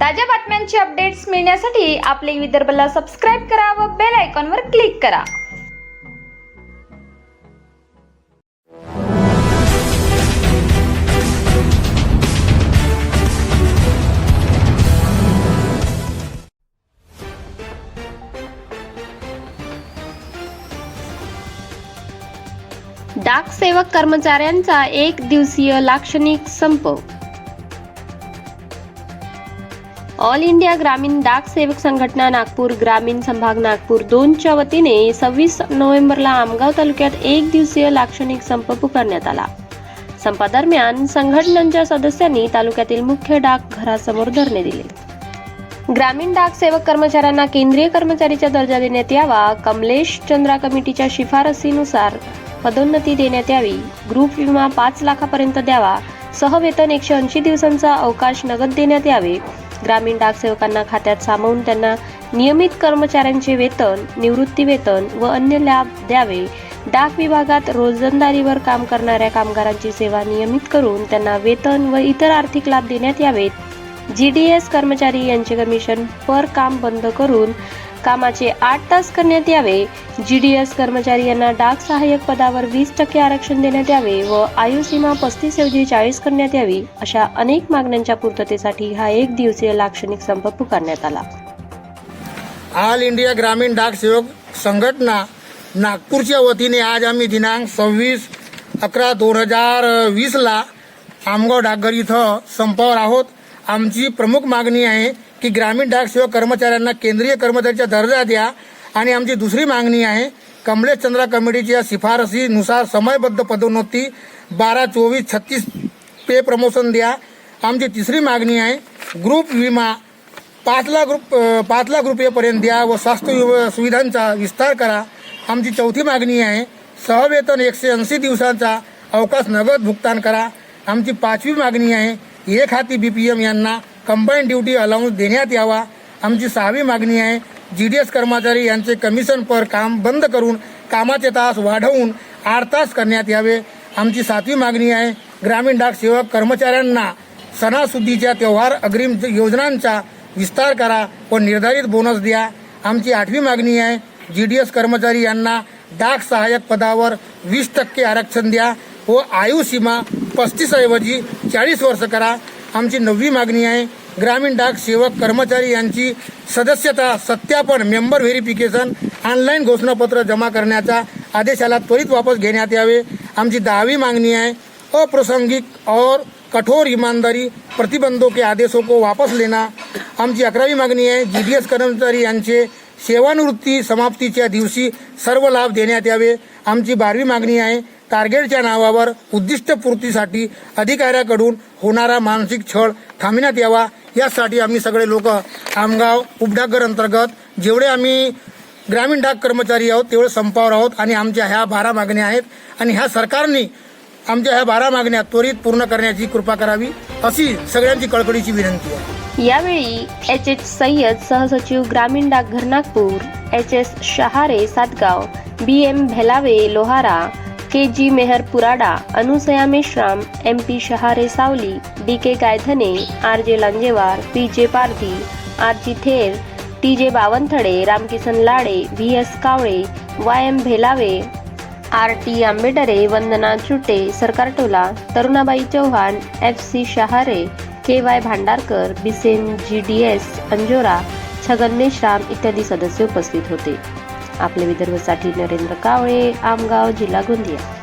ताज्या बातम्यांचे अपडेट्स मिळण्यासाठी आपले विदर्भला सबस्क्राईब करा व बेल आयकॉनवर क्लिक करा. डाक सेवक कर्मचाऱ्यांचा एक दिवसीय लाक्षणिक संप ऑल इंडिया ग्रामीण डाक सेवक संघटना नागपूर ग्रामीण संभाग नागपूर दोनच्या वतीने सव्वीस नोव्हेंबरला आमगाव तालुक्यात एक दिवसीय लाक्षणिक संप पुकारण्यात आला. संपादरम्यान संघटनांच्या सदस्यांनी तालुक्यातील मुख्य डाक घरासमोर धरणे दिले. ग्रामीण डाक सेवक कर्मचाऱ्यांना केंद्रीय कर्मचारीचा दर्जा देण्यात यावा कमलेश चंद्रा कमिटीच्या शिफारसीनुसार पदोन्नती देण्यात यावी ग्रुप विमा पाच लाखापर्यंत द्यावा सहवेतन एकशे ऐंशी दिवसांचा अवकाश नगद देण्यात यावे ग्रामीण डाक सेवकांना खात्यात सामावून त्यांना नियमित कर्मचाऱ्यांचे वेतन निवृत्ती वेतन व अन्य लाभ द्यावे. डाक विभागात रोजंदारीवर काम करणाऱ्या कामगारांची सेवा नियमित करून त्यांना वेतन व इतर आर्थिक लाभ देण्यात यावेत. जी डी एस कर्मचारी यांचे कमिशन पर काम बंद करून कामाचे आठ तास करण्यात यावे. जी डी एस कर्मचारी यांना डाक सहाय्यक पदावर वीस टक्के आरक्षण देण्यात यावे व आयु सीमा पस्तीस ऐवजी चाळीस करण्यात यावी अशा अनेक मागण्यांच्या पूर्ततेसाठी हा एक दिवसीय लाक्षणिक संप पुकारण्यात आला. ऑल इंडिया ग्रामीण डाक सेवक संघटना नागपूरच्या वतीने आज आम्ही दिनांक सव्वीस अकरा दोन हजार वीसला आमगाव डाकघर इथं संपावर आहोत. आमची प्रमुख मागणी आहे की ग्रामीण डाक सेवा कर्मचाऱ्यांना केंद्रीय कर्मचाऱ्याचा दर्जा द्या. आणि आमची दुसरी मागणी आहे कमलेश चंद्रा कमिटीच्या शिफारसीनुसार समयबद्ध पदोन्नती बारा चोवीस छत्तीस पे प्रमोशन द्या. आमची तिसरी मागणी आहे ग्रुप विमा पाच लाख रुप पाच लाख रुपयेपर्यंत द्या व स्वास्थ्य सुविधांचा विस्तार करा. आमची चौथी मागणी आहे सहवेतन एकशे ऐंशी दिवसांचा अवकाश नगद भुगतान करा. आमची पाचवी मागणी आहे एक हाती बी पी एम यांना कंबाईन ड्युटी अलाउन्स देण्यात यावा. आमची सहावी मागणी आहे जी डी एस कर्मचारी यांचे कमिशन पर काम बंद करून कामाचे तास वाढवून आठ तास करण्यात यावे. आमची सातवी मागणी आहे ग्रामीण डाक सेवक कर्मचाऱ्यांना सणासुदीच्या त्योहार अग्रिम योजनांचा विस्तार करा व निर्धारित बोनस द्या. आमची आठवी मागणी आहे जी डी एस कर्मचारी यांना डाक सहाय्यक पदावर वीस टक्के आरक्षण द्या व आयु सीमा पस्तीस ऐवजी चाळीस वर्ष करा. आमची नववी मागणी आहे. ग्रामीण डाक सेवक कर्मचारी यांची सदस्यता सत्यापन मेंबर व्हेरिफिकेशन ऑनलाईन घोषणापत्र जमा करण्याचा आदेशाला त्वरित वापस घेण्यात यावे. आमची दहावी मागणी आहे. अप्रासंगिक और कठोर ईमानदारी प्रतिबंधों के आदेशों को वापस लेना. आमची अकरावी मागणी आहे. जी डी एस कर्मचारी यांचे सेवानिवृत्ती समाप्तीच्या दिवशी सर्व लाभ देण्यात यावे. आमची बारवी मागणी आहे. टार्गेटच्या नावावर उद्दिष्टपूर्तीसाठी अधिकाऱ्याकडून होणारा मानसिक छळ थांबण्यात यावा. यासाठी आम्ही सगळे लोक आमगाव उपडाकर अंतर्गत जेवढे आम्ही ग्रामीण डाक कर्मचारी आहोत तेवढे संपावर आहोत आणि आमच्या ह्या बारा मागण्या आहेत आणि ह्या सरकारने आमच्या ह्या बारा मागण्या त्वरित पूर्ण करण्याची कृपा करावी अशी सगळ्यांची कळकळीची विनंती आहे. यावेळी एच एच सय्यद सहसचिव ग्रामीण डाकघर Nagpur H S Shahare Satgaon B M Bhelave Lohara K G Mehar Purada Anusaya Meshram M P Shahare Savali D K Gaydhane R J Lanjewar P जे पारधी R G Ther T J Bawanthade Ramkisan Lade V S Kawale Y M Bhelawe R T Ambedare Vandana Chute Sarkar Tola Tarunabai Chavan F C Shahare K Y Bhandarkar Bisen G D S Anjora Chhagan Meshram इत्यादी सदस्य उपस्थित होते. आपले विदर्भसाठी नरेंद्र कावळे आमगाव जिल्हा गोंदिया.